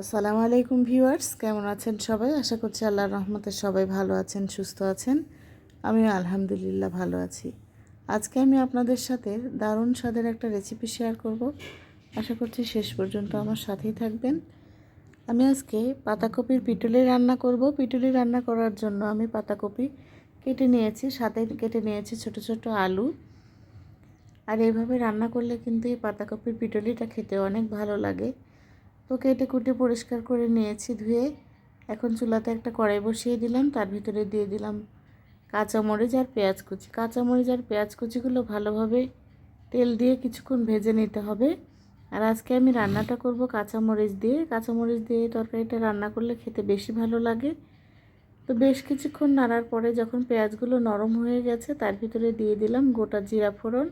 আসসালামু আলাইকুম ভিউয়ার্স, কেমন আছেন সবাই? আশা করছি আল্লাহর রহমতে সবাই ভালো আছেন, সুস্থ আছেন। আমিও আলহামদুলিল্লাহ ভালো আছি। আজকে আমি আপনাদের সাথে দারুণ স্বাদের একটা রেসিপি শেয়ার করব। আশা করছি শেষ পর্যন্ত আমার সাথেই থাকবেন। আমি আজকে পাতাকপির পিটুলি রান্না করব। পিটুলি রান্না করার জন্য আমি পাতাকপি কেটে নিয়েছি, সাথে কেটে নিয়েছি ছোট ছোট আলু। আর এইভাবে রান্না করলে কিন্তু এই পাতাকপির পিটুলিটা খেতে অনেক ভালো লাগে। তো কেটে কুটে পরিষ্কার করে নিয়েছি ধুয়ে। এখন চুলাতে একটা কড়াই বসিয়ে দিলাম, তার ভিতরে দিয়ে দিলাম কাঁচামরিচ আর পেঁয়াজ কুচি। কাঁচামরিচ আর পেঁয়াজ কুচিগুলো ভালোভাবে তেল দিয়ে কিছুক্ষণ ভেজে নিতে হবে। আর আজকে আমি রান্নাটা করব কাঁচামরিচ দিয়ে। কাঁচামরিচ দিয়ে তরকারিটা রান্না করলে খেতে বেশি ভালো লাগে। তো বেশ কিছুক্ষণ নাড়ার পরে যখন পেঁয়াজগুলো নরম হয়ে গেছে, তার ভিতরে দিয়ে দিলাম গোটা জিরা ফোড়ন।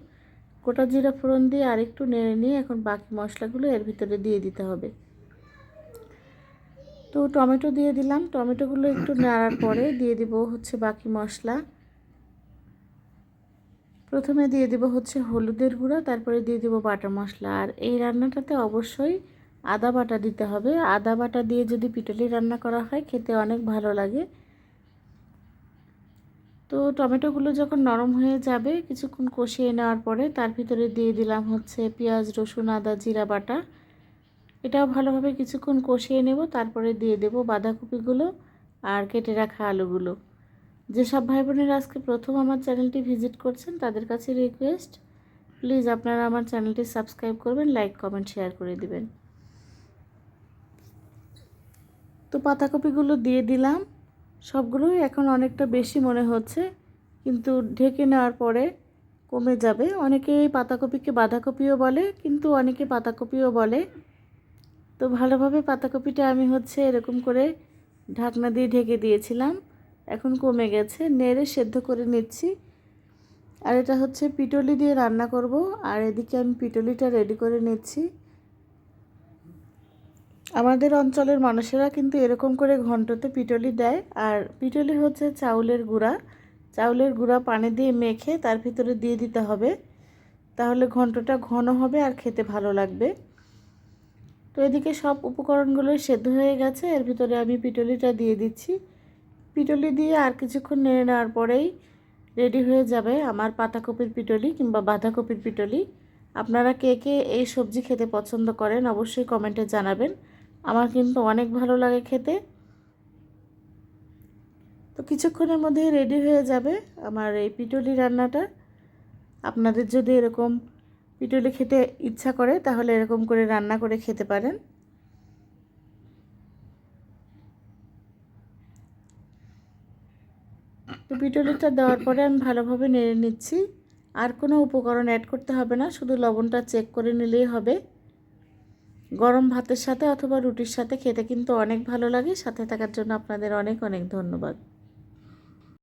গোটা জিরা ফোড়ন দিয়ে আরেকটু নেড়ে নিয়ে এখন বাকি মশলাগুলো এর ভিতরে দিয়ে দিতে হবে। তো টমেটো দিয়ে দিলাম। টমেটোগুলো একটু নাড়ার পরে দিয়ে দিব হচ্ছে বাকি মশলা। প্রথমে দিয়ে দিব হচ্ছে হলুদের গুঁড়া, তারপরে দিয়ে দিব বাটা মশলা। আর এই রান্নাটাতে অবশ্যই আদা বাটা দিতে হবে। আদা বাটা দিয়ে যদি পিটলি রান্না করা হয়, খেতে অনেক ভালো লাগে। তো টমেটোগুলো যখন নরম হয়ে যাবে, কিছুক্ষণ কষিয়ে নেওয়ার পরে তার ভিতরে দিয়ে দিলাম হচ্ছে পেঁয়াজ, রসুন, আদা, জিরা, বাটা। এটাও ভালোভাবে কিছুক্ষণ কষিয়ে নেব, তারপরে দিয়ে দেব বাঁধাকপিগুলো আর কেটে রাখা আলুগুলো। যেসব ভাই বোনেরা আজকে প্রথম আমার চ্যানেলটি ভিজিট করছেন, তাদের কাছে রিকোয়েস্ট প্লিজ আপনারা আমার চ্যানেলটি সাবস্ক্রাইব করবেন লাইক কমেন্ট শেয়ার করে দিবেন। তো পাতাকপিগুলো দিয়ে দিলাম। সবগুলোই এখন অনেকটা বেশি মনে হচ্ছে, কিন্তু ঢেকে নেওয়ার পরে কমে যাবে। অনেকে পাতাকপিকে বাঁধাকপিও বলে, কিন্তু অনেকে পাতাকপিও বলে। তো ভালোভাবে পাতাকপিটা আমি হচ্ছে এরকম করে ঢাকনা দিয়ে ঢেকে দিয়েছিলাম। এখন কমে গেছে, নেড়ে সেদ্ধ করে নিচ্ছি। আর এটা হচ্ছে পিটলি দিয়ে রান্না করব, আর এদিকে আমি পিটলিটা রেডি করে নিচ্ছি। আমাদের অঞ্চলের মানুষেরা কিন্তু এরকম করে ঘন্টতে পিটলি দেয়, আর পিটলি হচ্ছে চাউলের গুঁড়া। চাউলের গুঁড়া পানি দিয়ে মেখে তার ভিতরে দিয়ে দিতে হবে, তাহলে ঘন্টটা ঘন হবে আর খেতে ভালো লাগবে। তো এদিকে সব উপকরণগুলো সেদ্ধ হয়ে গেছে। এর ভিতরে আমি পিটলিটা দিয়ে দিচ্ছি। পিটলি দিয়ে আর কিছুক্ষণ নেড়ে নেওয়ার পরেই রেডি হয়ে যাবে আমার পাতাকপির পিটলি কিংবা বাঁধাকপির পিটলি। আপনারা কে কে এই সবজি খেতে পছন্দ করেন অবশ্যই কমেন্টে জানাবেন। আমার কিন্তু অনেক ভালো লাগে খেতে। তো কিছুক্ষণের মধ্যে রেডি হয়ে যাবে আমার এই পিটলি রান্নাটা। আপনাদের যদি এরকম পিটুলি খেতে ইচ্ছা করে, তাহলে এরকম করে রান্না করে খেতে পারেন। তো পিটুলিটা দেওয়ার পরে আমি ভালোভাবে নেড়ে নিচ্ছি। আর কোনো উপকরণ অ্যাড করতে হবে না, শুধু লবণটা চেক করে নিলেই হবে। গরম ভাতের সাথে অথবা রুটির সাথে খেতে কিন্তু অনেক ভালো লাগে। সাথে থাকার জন্য আপনাদের অনেক অনেক ধন্যবাদ।